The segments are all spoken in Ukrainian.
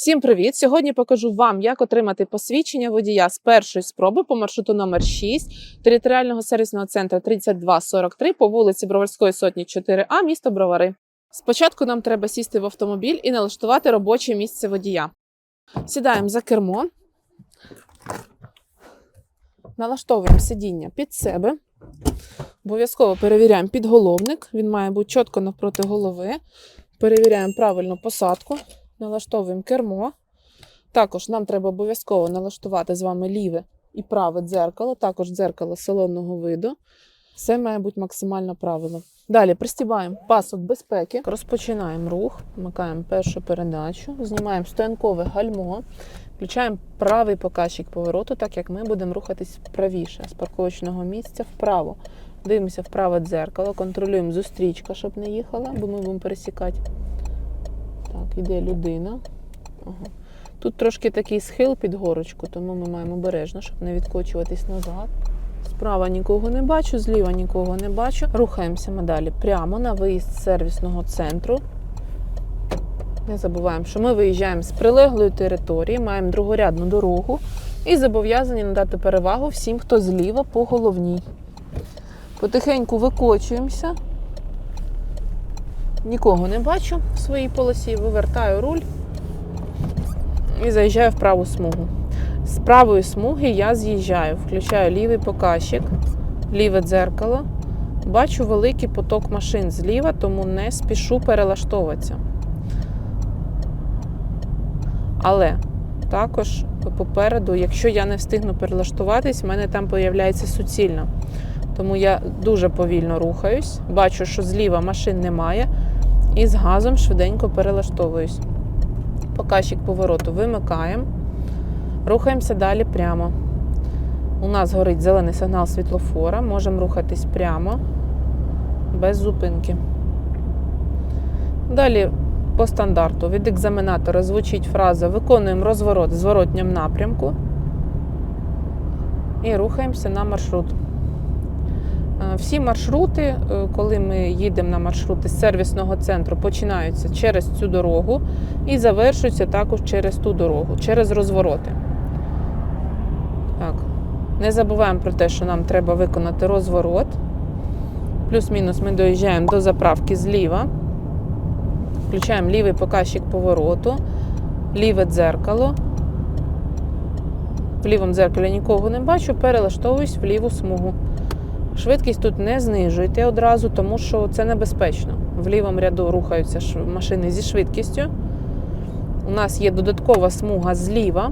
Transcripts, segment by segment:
Всім привіт! Сьогодні покажу вам, як отримати посвідчення водія з першої спроби по маршруту номер 6 територіального сервісного центру 3243 по вулиці Броварської сотні 4А, місто Бровари. Спочатку нам треба сісти в автомобіль і налаштувати робоче місце водія. Сідаємо за кермо, налаштовуємо сидіння під себе. Обов'язково перевіряємо підголовник, він має бути чітко навпроти голови. Перевіряємо правильну посадку. Налаштовуємо кермо. Також нам треба обов'язково налаштувати з вами ліве і праве дзеркало, також дзеркало салонного виду. Все має бути максимально правильно. Далі пристібаємо пасок безпеки, розпочинаємо рух, вмикаємо першу передачу, знімаємо стоянкове гальмо, включаємо правий показчик повороту, так як ми будемо рухатись правіше з парковочного місця вправо. Дивимося в праве дзеркало, контролюємо зустрічка, щоб не їхала, бо ми будемо пересікати. Так, іде людина. Ага. Тут трошки такий схил під горочку, тому ми маємо обережно, щоб не відкочуватись назад. Справа нікого не бачу, зліва нікого не бачу. Рухаємося ми далі прямо на виїзд з сервісного центру. Не забуваємо, що ми виїжджаємо з прилеглої території, маємо другорядну дорогу і зобов'язані надати перевагу всім, хто зліва по головній. Потихеньку викочуємося. Нікого не бачу в своїй полосі, вивертаю руль і заїжджаю в праву смугу. З правої смуги я з'їжджаю, включаю лівий показчик, ліве дзеркало. Бачу великий поток машин зліва, тому не спішу перелаштовуватися. Але також попереду, якщо я не встигну перелаштуватись, в мене там появляється суцільна. Тому я дуже повільно рухаюсь, бачу, що зліва машин немає, і з газом швиденько перелаштовуюсь. Показчик повороту вимикаємо, рухаємося далі прямо. У нас горить зелений сигнал світлофора, можемо рухатись прямо, без зупинки. Далі по стандарту від екзаменатора звучить фраза Виконуємо розворот в зворотньому напрямку і рухаємося на маршрут. Всі маршрути, е, коли ми їдемо на маршрути з сервісного центру, починаються через цю дорогу і завершуються також через ту дорогу, через розвороти. Так. Не забуваємо про те, що нам треба виконати розворот. Плюс-мінус ми доїжджаємо до заправки зліва. Включаємо лівий показчик повороту, ліве дзеркало. В лівому дзеркалі нікого не бачу, перелаштовуюсь в ліву смугу. Швидкість тут не знижуйте одразу, тому що це небезпечно. В лівому ряду рухаються машини зі швидкістю. У нас є додаткова смуга зліва.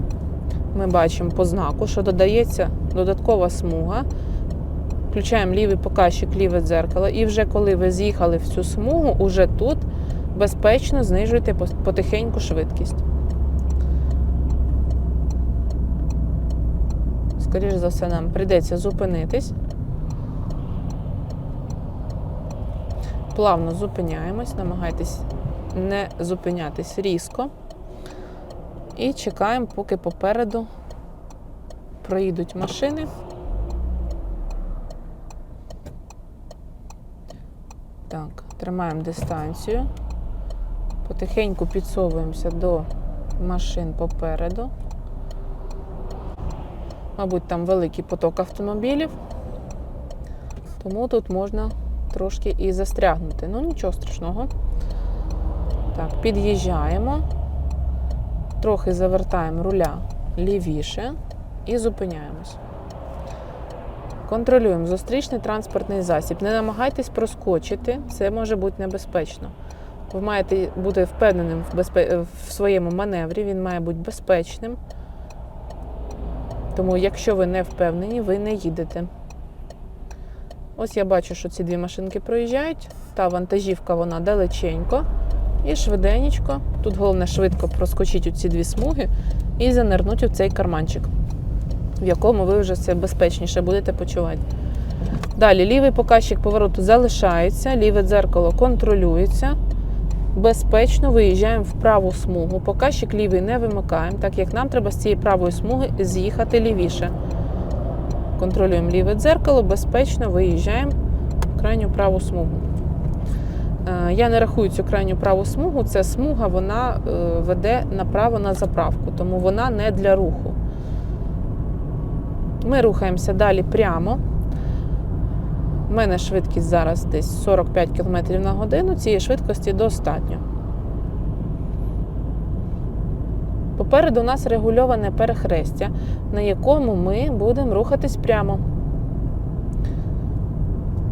Ми бачимо по знаку, що додається додаткова смуга. Включаємо лівий показчик, ліве дзеркало. І вже коли ви з'їхали в цю смугу, уже тут безпечно знижуйте потихеньку швидкість. Скоріше за все, нам прийдеться зупинитись. Плавно зупиняємось, намагайтесь не зупинятись різко. І чекаємо, поки попереду проїдуть машини. Так, тримаємо дистанцію. Потихеньку підсовуємося до машин попереду. Мабуть, там великий поток автомобілів, тому тут можна трошки і застрягнути. Ну, нічого страшного. Так, під'їжджаємо, трохи завертаємо руля лівіше і зупиняємось. Контролюємо зустрічний транспортний засіб. Не намагайтесь проскочити, це може бути небезпечно. Ви маєте бути впевненим в, безпе... в своєму маневрі, він має бути безпечним. Тому, якщо ви не впевнені, ви не їдете. Ось я бачу, що ці дві машинки проїжджають. Та вантажівка вона далеченько і швиденечко. Тут головне швидко проскочить у ці дві смуги і занирнуть у цей карманчик, в якому ви вже все безпечніше будете почувати. Далі лівий показчик повороту залишається, ліве дзеркало контролюється. Безпечно виїжджаємо в праву смугу. Показчик лівий не вимикаємо, так як нам треба з цієї правої смуги з'їхати лівіше. Контролюємо ліве дзеркало, безпечно виїжджаємо в крайню праву смугу. Е, Я не рахую цю крайню праву смугу. Це смуга, вона е, веде направо на заправку, тому вона не для руху. Ми рухаємося далі прямо. У мене швидкість зараз десь 45 км на годину. Цієї швидкості достатньо. Попереду у нас регульоване перехрестя, на якому ми будемо рухатись прямо.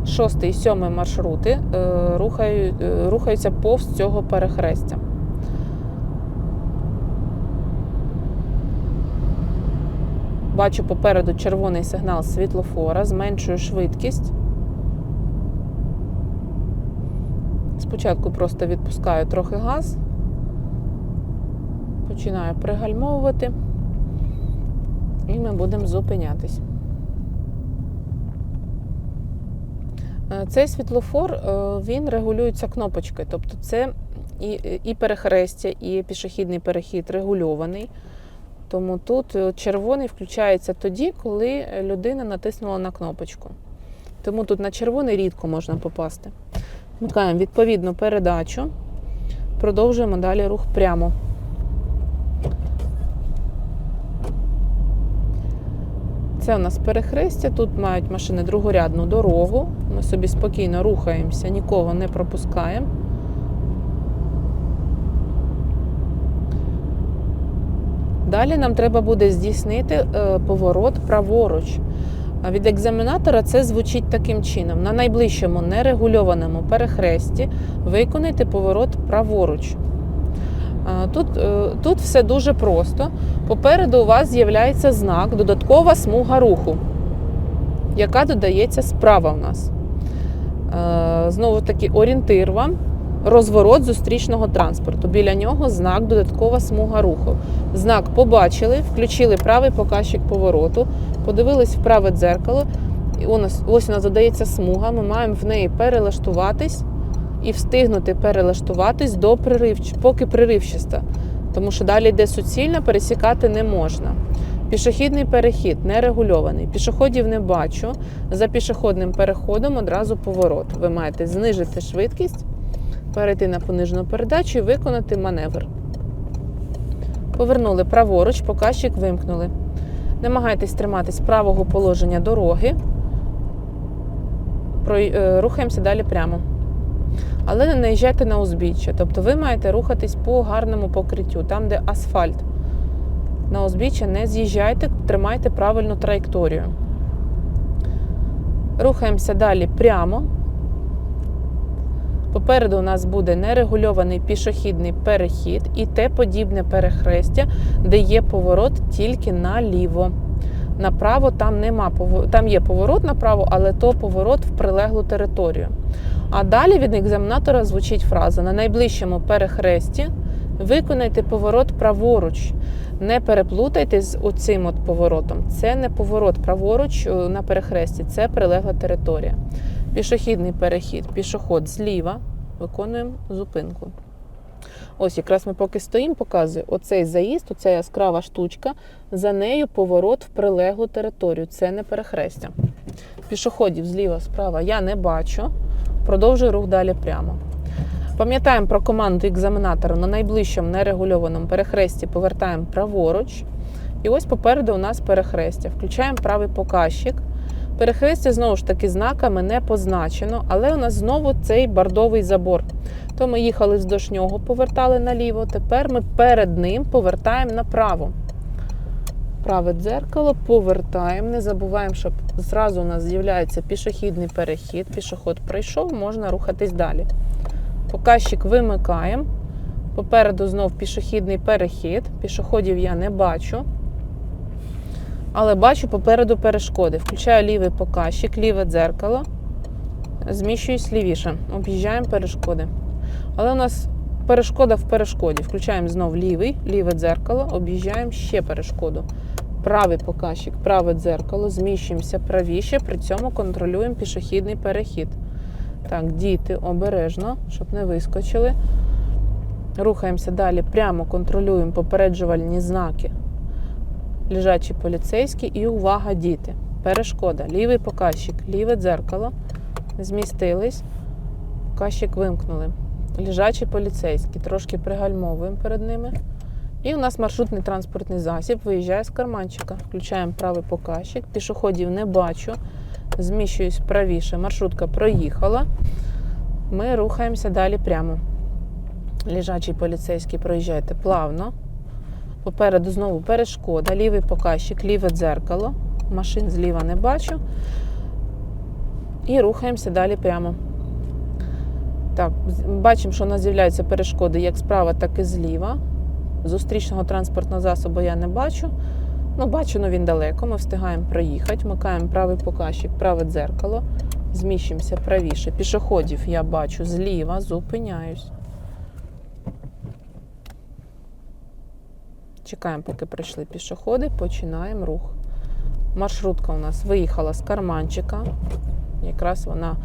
Шостий і сьомий маршрути е, е, рухаються повз цього перехрестя. Бачу попереду червоний сигнал світлофора, зменшую швидкість. Спочатку просто відпускаю трохи газ, починаю пригальмовувати, і ми будемо зупинятись. Е, Цей світлофор е, він регулюється кнопочкою, тобто це і, і перехрестя, і пішохідний перехід регульований. Тому тут е, червоний включається тоді, коли людина натиснула на кнопочку. Тому тут на червоний рідко можна попасти. Вмикаємо відповідну передачу, продовжуємо далі рух прямо. Це у нас перехрестя. Тут мають машини другорядну дорогу. Ми собі спокійно рухаємося, нікого не пропускаємо. Далі нам треба буде здійснити е, поворот праворуч. Від екзаменатора це звучить таким чином: на найближчому нерегульованому перехресті виконайте поворот праворуч. А, Тут, е, тут все дуже просто. Попереду у вас з'являється знак, додаткова смуга руху, яка додається справа в нас. Е, Знову таки орієнтир вам. Розворот зустрічного транспорту. Біля нього знак додаткова смуга руху. Знак побачили, включили правий показчик повороту, подивились в праве дзеркало. І у нас, ось у нас додається смуга. Ми маємо в неї перелаштуватись і встигнути перелаштуватись до приривч... поки приривчиста. Тому що далі йде суцільна, пересікати не можна. Пішохідний перехід нерегульований. Пішоходів не бачу. За пішохідним переходом одразу поворот. Ви маєте знижити швидкість перейти на понижену передачу і виконати маневр. Повернули праворуч, показчик вимкнули. Намагайтесь триматись правого положення дороги. Е, Рухаємося далі прямо. Але не наїжджайте на узбіччя. Тобто ви маєте рухатись по гарному покриттю, там, де асфальт. На узбіччя не з'їжджайте, тримайте правильну траєкторію. Рухаємося далі прямо. Попереду у нас буде нерегульований пішохідний перехід і те подібне перехрестя, де є поворот тільки наліво. Направо там нема там є поворот направо, але то поворот в прилеглу територію. А далі від екзаменатора звучить фраза: на найближчому перехресті виконайте поворот праворуч. Не переплутайте з оцим от поворотом. Це не поворот праворуч е, на перехресті, це прилегла територія. Пішохідний перехід, пішоход зліва. Виконуємо зупинку. Ось, якраз ми поки стоїмо, показую оцей заїзд, оця яскрава штучка, за нею поворот в прилеглу територію. Це не перехрестя. Пішоходів зліва, справа я не бачу. Продовжую рух далі прямо. Пам'ятаємо про команду екзаменатора на найближчому нерегульованому перехресті повертаємо праворуч. І ось попереду у нас перехрестя. Включаємо правий показчик. Перехрестя знову ж таки знаками не позначено, але у нас знову цей бордовий забор. То ми їхали вздовж нього, повертали наліво. Тепер ми перед ним повертаємо направо. Праве дзеркало повертаємо. Не забуваємо, що зразу у нас з'являється пішохідний перехід. Пішоход пройшов, можна рухатись далі. Показчик вимикаємо. Попереду знов пішохідний перехід. Пішоходів я не бачу. Але бачу попереду перешкоди. Включаю лівий показчик, ліве дзеркало. Зміщуюсь лівіше. Об'їжджаємо перешкоди. Але у нас перешкода в перешкоді. Включаємо знов лівий, ліве дзеркало, об'їжджаємо ще перешкоду. Правий показчик, праве дзеркало, зміщуємося правіше, при цьому контролюємо пішохідний перехід. Так, діти обережно, щоб не вискочили. Рухаємося далі, прямо контролюємо попереджувальні знаки. Лежачі поліцейські і увага, діти. Перешкода. Лівий показчик, ліве дзеркало. Змістились. Показчик вимкнули. Лежачі поліцейські, трошки пригальмовуємо перед ними. І у нас маршрутний транспортний засіб виїжджає з карманчика. Включаємо правий показчик. Пішоходів не бачу. Зміщуюсь правіше. Маршрутка проїхала. Ми рухаємося далі прямо. Лежачий поліцейський проїжджайте плавно. Попереду знову перешкода, лівий показчик, ліве дзеркало. Машин зліва не бачу. І рухаємося далі прямо. Так, бачимо, що у нас з'являються перешкоди як справа, так і зліва. Зустрічного транспортного засобу я не бачу. Ну, бачу, але він далеко. Ми встигаємо проїхати. Вмикаємо правий показчик, праве дзеркало. Зміщуємося правіше. Пішоходів я бачу зліва, зупиняюсь. Чекаємо, поки прийшли пішоходи, починаємо рух. Маршрутка у нас виїхала з карманчика. Якраз вона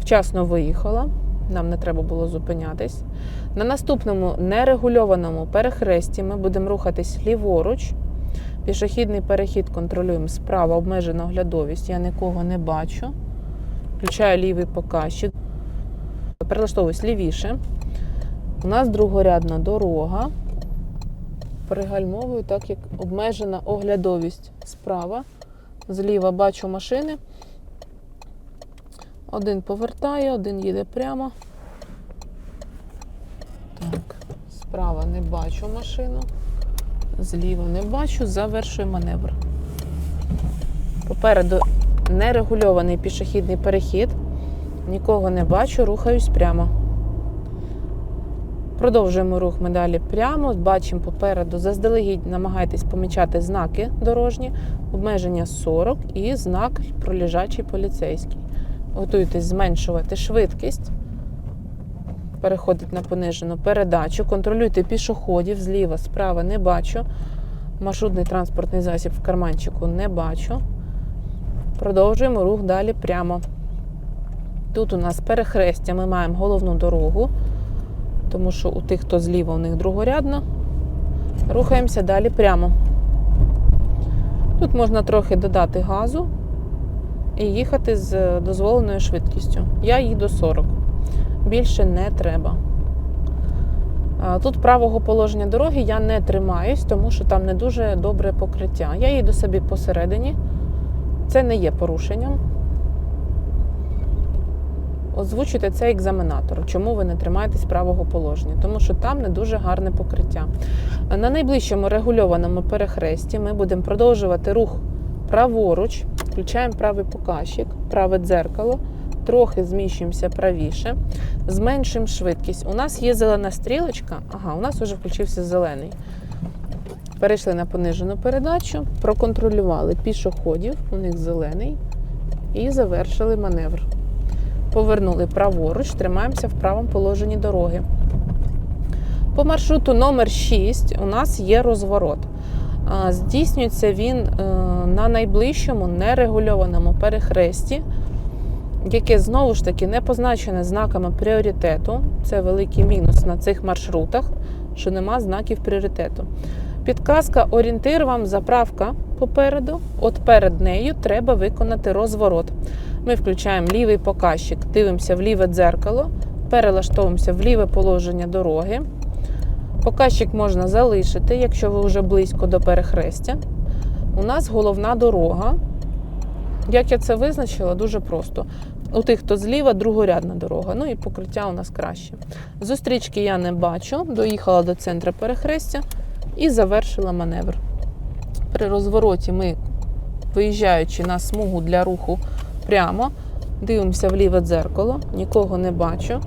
вчасно виїхала. Нам не треба було зупинятись. На наступному нерегульованому перехресті ми будемо рухатись ліворуч. Пішохідний перехід контролюємо справа, обмежена оглядовість. Я нікого не бачу. Включаю лівий показчик. Перелаштовуюсь лівіше. У нас другорядна дорога. Перегальмовую, так як обмежена оглядовість справа. Зліва бачу машини. Один повертає, один їде прямо. Так, справа не бачу машину. Зліва не бачу, завершую маневр. Попереду нерегульований пішохідний перехід. Нікого не бачу, рухаюсь прямо. Продовжуємо рух ми далі прямо. Бачимо попереду, заздалегідь намагайтесь помічати знаки дорожні, обмеження 40 і знак пролежачий поліцейський. Готуйтесь зменшувати швидкість. Переходить на понижену передачу. Контролюйте пішоходів зліва, справа не бачу. Маршрутний транспортний засіб в карманчику не бачу. Продовжуємо рух далі прямо. Тут у нас перехрестя, ми маємо головну дорогу, тому що у тих, хто зліва, у них другорядно. Рухаємося далі прямо. Тут можна трохи додати газу і їхати з дозволеною швидкістю. Я їду 40. Більше не треба. Тут правого положення дороги я не тримаюсь, тому що там не дуже добре покриття. Я їду собі посередині. Це не є порушенням. Озвучуйте це екзаменатору, чому ви не тримаєтесь правого положення, тому що там не дуже гарне покриття. На найближчому регульованому перехресті ми будемо продовжувати рух праворуч, включаємо правий показчик, праве дзеркало, трохи зміщуємося правіше, зменшуємо швидкість. У нас є зелена стрілочка, ага, у нас вже включився зелений. Перейшли на понижену передачу, проконтролювали пішоходів, у них зелений, і завершили маневр. Повернули праворуч, тримаємося в правому положенні дороги. По маршруту номер 6 у нас є розворот. Здійснюється він е, на найближчому нерегульованому перехресті, яке знову ж таки не позначене знаками пріоритету. Це великий мінус на цих маршрутах, що нема знаків пріоритету. Підказка орієнтир вам заправка попереду. От перед нею треба виконати розворот. Ми включаємо лівий показчик, дивимося в ліве дзеркало, перелаштовуємося в ліве положення дороги. Показчик можна залишити, якщо ви вже близько до перехрестя. У нас головна дорога. Як я це визначила, дуже просто. У тих, хто зліва, другорядна дорога. Ну і покриття у нас краще. Зустрічки я не бачу, доїхала до центру перехрестя і завершила маневр. При розвороті ми, виїжджаючи на смугу для руху прямо, дивимося в ліве дзеркало, нікого не бачу.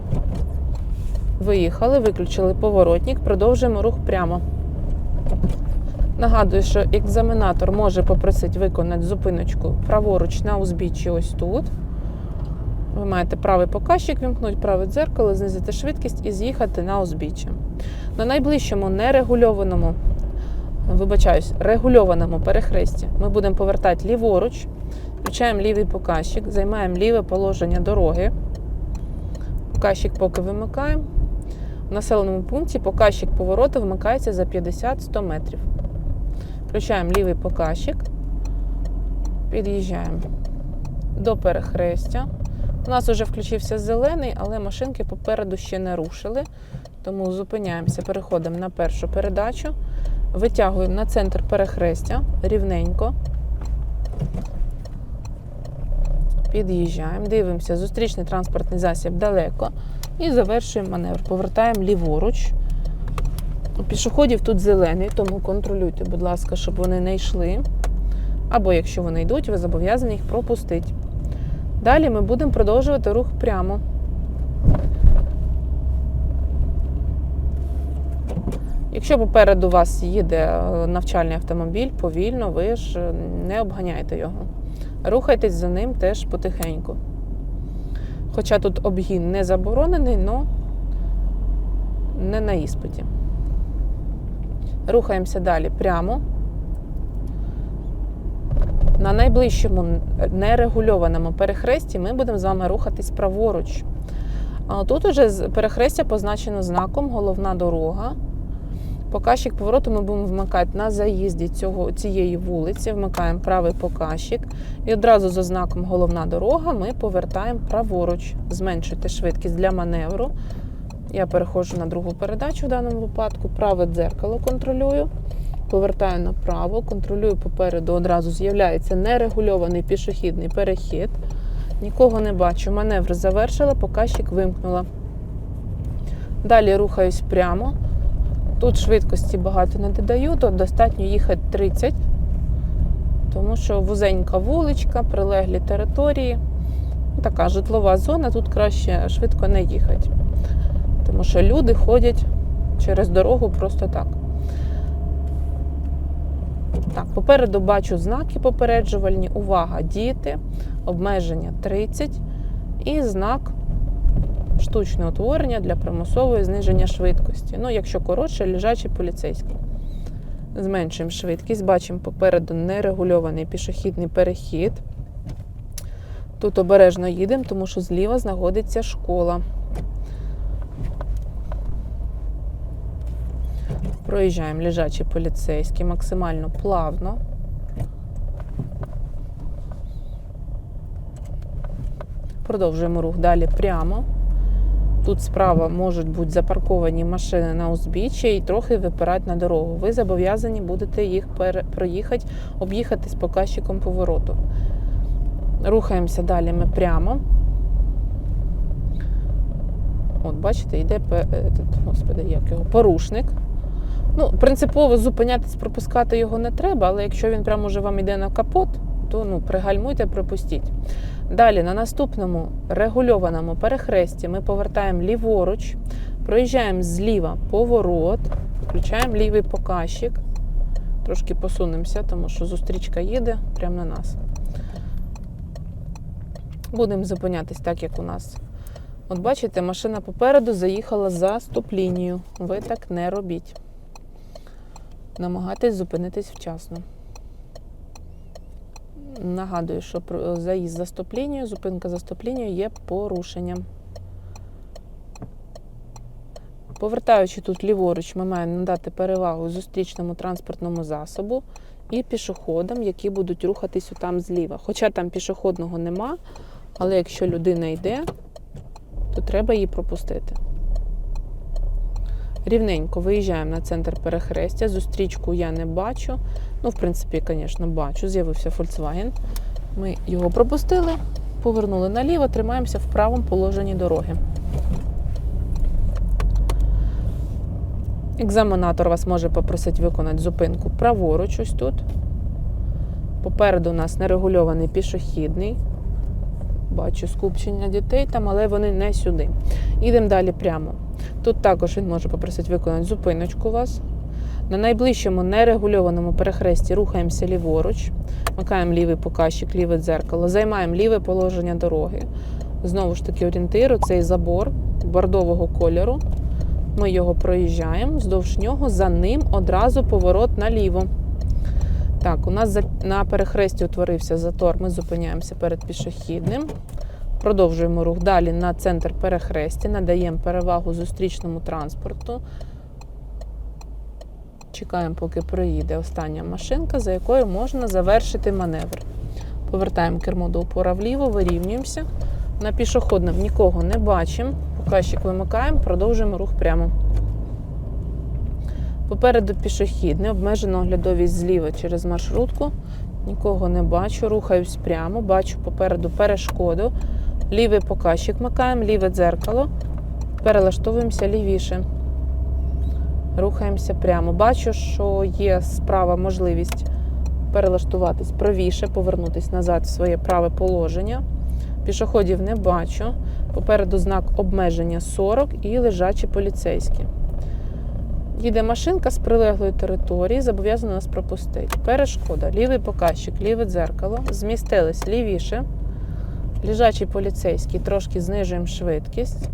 Виїхали, виключили поворотник, продовжуємо рух прямо. Нагадую, що екзаменатор може попросити виконати зупиночку праворуч на узбіччі ось тут. Ви маєте правий показчик вімкнути, праве дзеркало, знизити швидкість і з'їхати на узбіччя. На найближчому нерегульованому, вибачаюсь, регульованому перехресті ми будемо повертати ліворуч, включаємо лівий показчик, займаємо ліве положення дороги. Показчик поки вимикаємо. В населеному пункті показчик повороту вмикається за 50-100 метрів. Включаємо лівий показчик, під'їжджаємо до перехрестя. У нас вже включився зелений, але машинки попереду ще не рушили. Тому зупиняємося, переходимо на першу передачу, витягуємо на центр перехрестя рівненько. Під'їжджаємо, дивимося, зустрічний транспортний засіб далеко і завершуємо маневр. Повертаємо ліворуч. У пішоходів тут зелений, тому контролюйте, будь ласка, щоб вони не йшли. Або якщо вони йдуть, ви зобов'язані їх пропустити. Далі ми будемо продовжувати рух прямо. Якщо попереду вас їде е, навчальний автомобіль, повільно, ви ж е, не обганяйте його. Рухайтесь за ним теж потихеньку. Хоча тут обгін не заборонений, але не на іспиті. Рухаємося далі прямо. На найближчому нерегульованому перехресті ми будемо з вами рухатись праворуч. Тут уже перехрестя позначено знаком головна дорога. Показчик повороту ми будемо вмикати на заїзді цього, цієї вулиці, вмикаємо правий показчик. І одразу за знаком головна дорога ми повертаємо праворуч. Зменшуйте швидкість для маневру. Я переходжу на другу передачу в даному випадку. Праве дзеркало контролюю. Повертаю направо, контролюю попереду. Одразу з'являється нерегульований пішохідний перехід. Нікого не бачу. Маневр завершила, показчик вимкнула. Далі рухаюсь прямо. Тут швидкості багато не додаю, то достатньо їхати 30, тому що вузенька вуличка, прилеглі території. Така житлова зона, тут краще швидко не їхати. Тому що люди ходять через дорогу просто так. Так, попереду бачу знаки попереджувальні. Увага, діти, обмеження 30 і знак штучне утворення для примусового зниження швидкості. Ну, якщо коротше, лежачий поліцейський. Зменшуємо швидкість, бачимо попереду нерегульований пішохідний перехід. Тут обережно їдемо, тому що зліва знаходиться школа. Проїжджаємо лежачий поліцейський максимально плавно. Продовжуємо рух далі прямо. Тут справа можуть бути запарковані машини на узбіччі і трохи випирати на дорогу. Ви зобов'язані будете їх проїхати, об'їхати з показчиком повороту. Рухаємося далі ми прямо. От, бачите, йде е, господи, як його, порушник. Ну, принципово зупинятись, пропускати його не треба, але якщо він прямо вже вам йде на капот, то ну, пригальмуйте, пропустіть. Далі на наступному регульованому перехресті ми повертаємо ліворуч, проїжджаємо зліва поворот, включаємо лівий показчик. Трошки посунемося, тому що зустрічка їде прямо на нас. Будемо зупинятись так, як у нас. От бачите, машина попереду заїхала за стоп-лінію. Ви так не робіть. Намагайтесь зупинитись вчасно. Нагадую, що про- заїзд за стоп-лінію, зупинка за стоп-лінією є порушенням. Повертаючи тут ліворуч, ми маємо надати перевагу зустрічному транспортному засобу і пішоходам, які будуть рухатись там зліва. Хоча там пішохідного нема, але якщо людина йде, то треба її пропустити. Рівненько виїжджаємо на центр перехрестя. Зустрічку я не бачу. Ну, в принципі, звісно, бачу. З'явився Volkswagen. Ми його пропустили, повернули наліво, тримаємося в правому положенні дороги. Екзаменатор вас може попросити виконати зупинку праворуч ось тут. Попереду у нас нерегульований пішохідний. Бачу скупчення дітей там, але вони не сюди. Їдемо далі прямо. Тут також він може попросити виконати зупиночку вас. На найближчому нерегульованому перехресті рухаємося ліворуч, вмикаємо лівий показчик, ліве дзеркало, займаємо ліве положення дороги. Знову ж таки, орієнтиру цей забор бордового кольору. Ми його проїжджаємо, вздовж нього, за ним одразу поворот наліво. Так, у нас на перехресті утворився затор, ми зупиняємося перед пішохідним. Продовжуємо рух далі на центр перехрестя, надаємо перевагу зустрічному транспорту. Чекаємо, поки проїде остання машинка, за якою можна завершити маневр. Повертаємо кермо до упора вліво, вирівнюємося, На пішохідному нікого не бачимо. Показчик вимикаємо, продовжуємо рух прямо. Попереду пішохідний, обмежена оглядовість зліва через маршрутку. Нікого не бачу, рухаюсь прямо, бачу попереду перешкоду. Лівий показчик вмикаємо, ліве дзеркало. Перелаштовуємося лівіше. Рухаємося прямо. Бачу, що є справа можливість перелаштуватись правіше, повернутися назад в своє праве положення. Пішоходів не бачу. Попереду знак обмеження 40 і лежачі поліцейські. Їде машинка з прилеглої території, зобов'язана нас пропустити. Перешкода, лівий показчик, ліве дзеркало, змістились лівіше. Лежачий поліцейський, трошки знижуємо швидкість.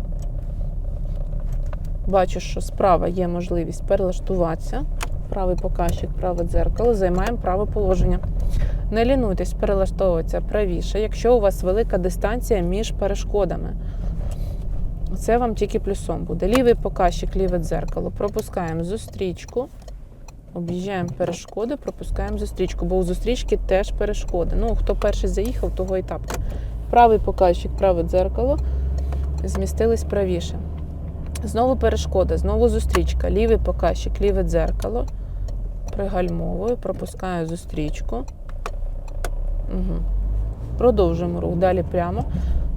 Бачу, що справа є можливість перелаштуватися. Правий показчик, праве дзеркало, займаємо праве положення. Не лінуйтесь перелаштовуватися правіше, якщо у вас велика дистанція між перешкодами. Це вам тільки плюсом буде. Лівий показчик, ліве дзеркало. Пропускаємо зустрічку. Об'їжджаємо перешкоди, пропускаємо зустрічку, бо у зустрічки теж перешкоди. Ну, хто перший заїхав, того і тапки. Правий показчик, праве дзеркало. Змістились правіше. Знову перешкода, знову зустрічка. Лівий показчик, ліве дзеркало. Пригальмовую, пропускаю зустрічку. Угу. Продовжуємо рух далі прямо.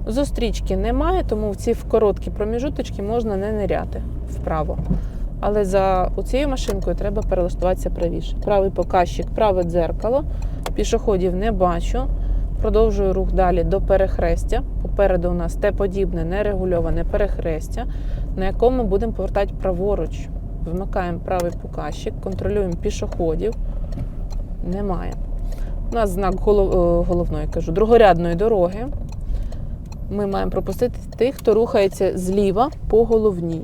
Зустрічки немає, тому в ці короткі проміжуточки можна не ниряти вправо. Але за цією машинкою треба перелаштуватися правіше. Правий показчик, праве дзеркало. Пішоходів не бачу. Продовжую рух далі до перехрестя. Попереду у нас те подібне нерегульоване перехрестя, на якому будемо повертати праворуч. Вмикаємо правий показчик, контролюємо пішоходів. Немає. У нас знак е, головної, кажу, другорядної дороги. Ми маємо пропустити тих, хто рухається зліва по головній.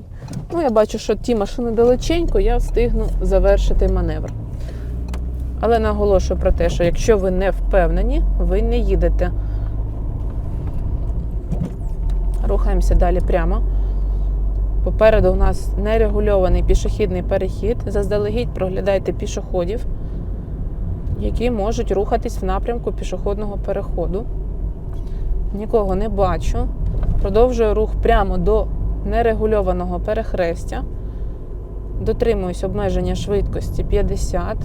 Ну, я бачу, що ті машини далеченько, я встигну завершити маневр. Але наголошую про те, що якщо ви не впевнені, ви не їдете. Рухаємося далі прямо. Попереду у нас нерегульований пішохідний перехід. Заздалегідь проглядайте пішоходів, які можуть рухатись в напрямку пішохідного переходу. Нікого не бачу. Продовжую рух прямо до нерегульованого перехрестя. Дотримуюсь обмеження швидкості 50.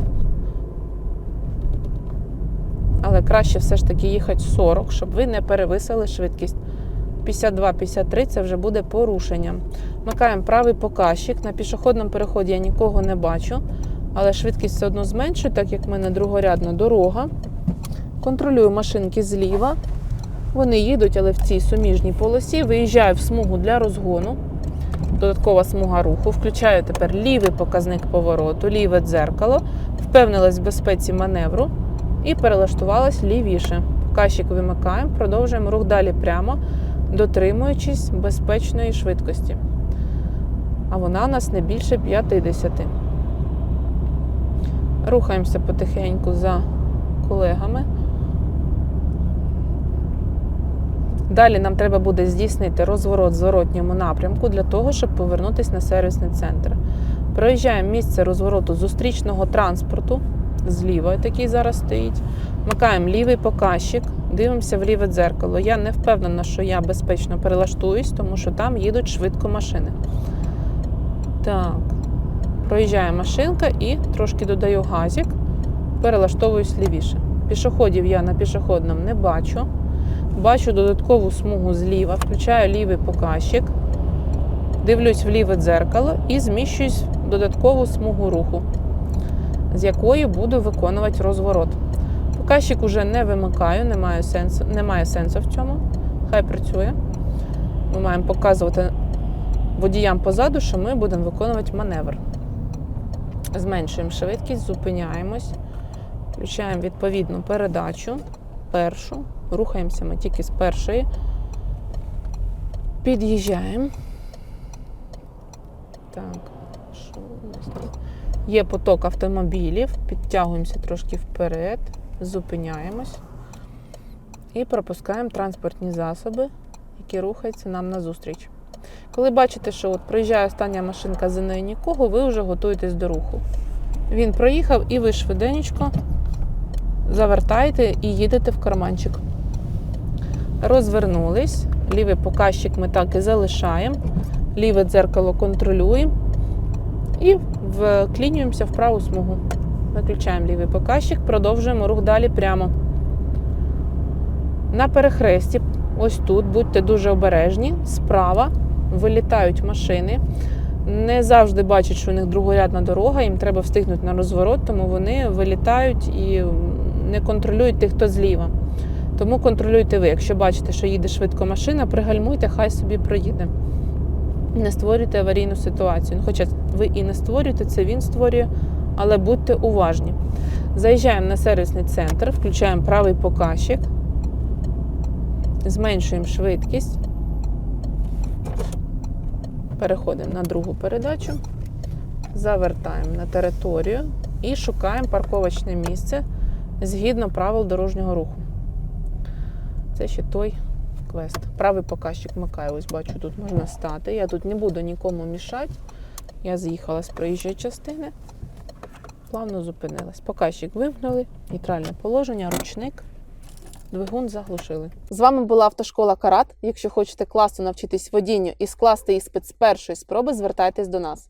Але краще все ж таки їхати 40, щоб ви не перевисили швидкість. 52-53 це вже буде порушенням. Вмикаємо правий показчик. На пішохідному переході я нікого не бачу, але швидкість все одно зменшую, так як в мене другорядна дорога. Контролюю машинки зліва. Вони їдуть, але в цій суміжній полосі. Виїжджаю в смугу для розгону. Додаткова смуга руху. Включаю тепер лівий показник повороту, ліве дзеркало. Впевнилась в безпеці маневру і перелаштувалась лівіше. Показчик вимикаємо, продовжуємо рух далі прямо, дотримуючись безпечної швидкості. А вона у нас не більше 50. Рухаємося потихеньку за колегами. Далі нам треба буде здійснити розворот в зворотньому напрямку для того, щоб повернутися на сервісний центр. Проїжджаємо місце розвороту зустрічного транспорту зліва, який зараз стоїть. Вмикаємо лівий показчик, дивимося в ліве дзеркало. Я не впевнена, що я безпечно перелаштуюсь, тому що там їдуть швидко машини. Так, проїжджає машинка і трошки додаю газик, перелаштовуюсь лівіше. Пішоходів я на пішохідному не бачу. Бачу додаткову смугу зліва, включаю лівий показчик, дивлюсь в ліве дзеркало і зміщуюсь в додаткову смугу руху, з якої буду виконувати розворот. Показчик уже не вимикаю, немає сенсу, немає сенсу в цьому. Хай працює. Ми маємо показувати водіям позаду, що ми будемо виконувати маневр. Зменшуємо швидкість, зупиняємось, включаємо відповідну передачу. Першу. Рухаємося ми тільки з першої. Під'їжджаємо. Так, що у нас тут? Є поток автомобілів, підтягуємося трошки вперед, зупиняємось і пропускаємо транспортні засоби, які рухаються нам назустріч. Коли бачите, що от приїжджає остання машинка за нею нікого, ви вже готуєтесь до руху. Він проїхав і ви швиденько завертаєте і їдете в карманчик. Розвернулись, Лівий показчик ми так і залишаємо. Ліве дзеркало контролюємо і вклінюємося в праву смугу. Виключаємо лівий показчик, продовжуємо рух далі прямо. На перехресті, ось тут, будьте дуже обережні, справа вилітають машини. Не завжди бачать, що у них другорядна дорога, їм треба встигнути на розворот, тому вони вилітають і не контролюють тих, хто зліва. Тому контролюйте ви. Якщо бачите, що їде швидко машина, пригальмуйте, хай собі проїде. Не створюйте аварійну ситуацію. Ну, Хоча ви і не створюєте, це він створює, але будьте уважні. Заїжджаємо на сервісний центр, включаємо правий показчик, зменшуємо швидкість, переходимо на другу передачу, завертаємо на територію і шукаємо парковочне місце згідно правил дорожнього руху. Це ще той квест. Правий показчик вмикаю. Ось бачу, тут можна стати. Я тут не буду нікому мішати. Я з'їхала з проїжджої частини, плавно зупинилась. Показчик вимкнули, нейтральне положення, ручник, двигун заглушили. З вами була автошкола Карат. Якщо хочете класно навчитись водінню і скласти іспит з першої спроби, звертайтесь до нас.